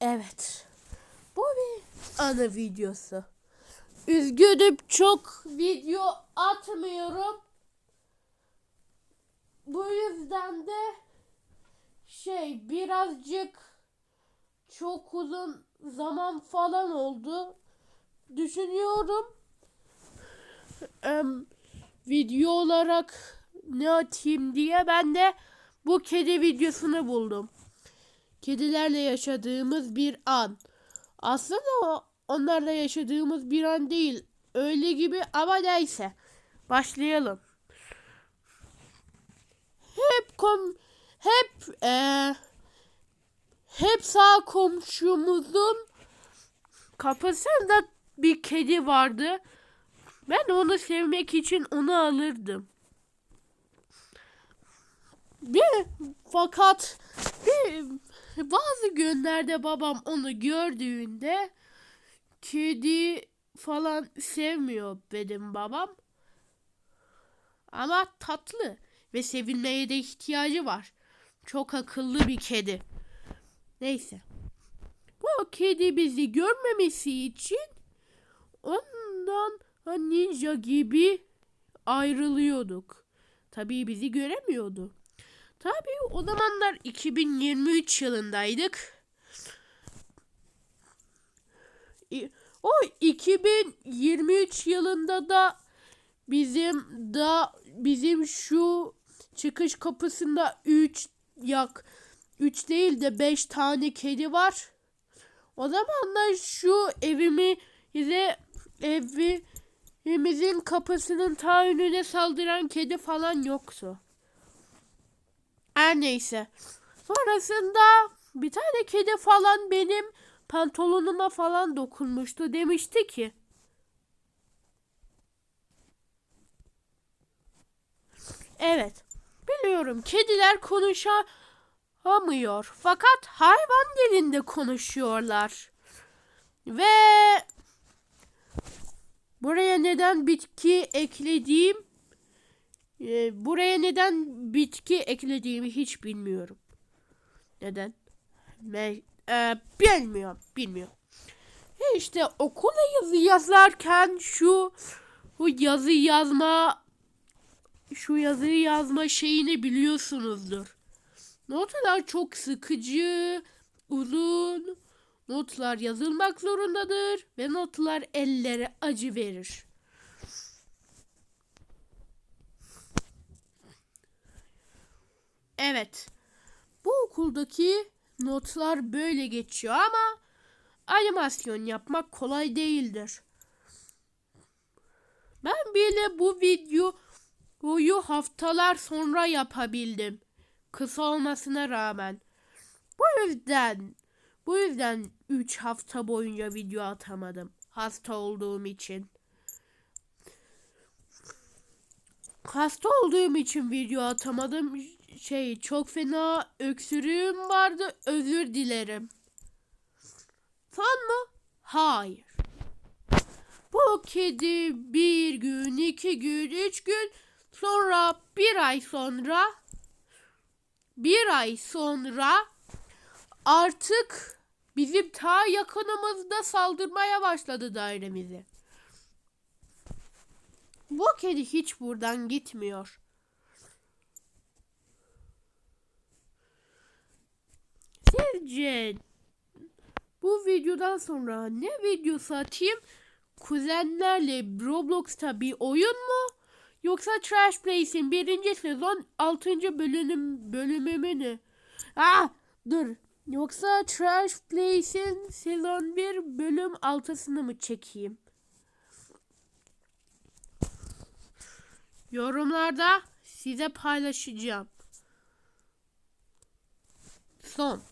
Evet. Bu bir ana videosu. Üzgünüm çok video atmıyorum. Bu yüzden de şey birazcık çok uzun zaman falan oldu. Düşünüyorum. Em, video olarak ne atayım diye ben de bu kedi videosunu buldum. Kedilerle yaşadığımız bir an. Aslında o onlarla yaşadığımız bir an değil. Öyle gibi ama neyse. Başlayalım. Hep kom hep eee hep sağ komşumuzun kapısında bir kedi vardı. Ben onu sevmek için onu alırdım. Bir fakat bazı günlerde babam onu gördüğünde kedi falan sevmiyor benim babam. Ama tatlı ve sevilmeye de ihtiyacı var. Çok akıllı bir kedi. Neyse. Bu kedi bizi görmemesi için ondan ninja gibi ayrılıyorduk. Tabii bizi göremiyordu. Tabii o zamanlar 2023 yılındaydık. O 2023 yılında da bizim da bizim şu çıkış kapısında 3 yak 3 değil de 5 tane kedi var. O zaman da şu evimi bize evimizin kapısının ta önüne saldıran kedi falan yoktu. Her neyse. Sonrasında bir tane kedi falan benim pantolonuma falan dokunmuştu. Demişti ki Evet. Biliyorum kediler konuşamıyor. Fakat hayvan dilinde konuşuyorlar. Ve buraya neden bitki eklediğim e, buraya neden bitki eklediğimi hiç bilmiyorum. Neden? Me e, bilmiyorum, bilmiyorum. E İşte okula yazı yazarken şu bu yazı yazma şu yazıyı yazma şeyini biliyorsunuzdur. Notlar çok sıkıcı, uzun. Notlar yazılmak zorundadır ve notlar ellere acı verir. Evet. Bu okuldaki notlar böyle geçiyor ama animasyon yapmak kolay değildir. Ben bile bu videoyu haftalar sonra yapabildim. Kısa olmasına rağmen. Bu yüzden bu yüzden 3 hafta boyunca video atamadım. Hasta olduğum için. Hasta olduğum için video atamadım. Şey çok fena öksürüğüm vardı. Özür dilerim. Son mu? Hayır. Bu kedi bir gün, iki gün, üç gün sonra bir ay sonra bir ay sonra artık bizim ta yakınımızda saldırmaya başladı dairemize. Bu kedi hiç buradan gitmiyor. Sizce bu videodan sonra ne videosu atayım? Kuzenlerle Roblox'ta bir oyun mu? Yoksa Trash Place'in birinci sezon 6. bölüm bölümü mü? Ah dur. Yoksa Trash Place'in sezon 1 bölüm 6'sını mı çekeyim? Yorumlarda size paylaşacağım. Son.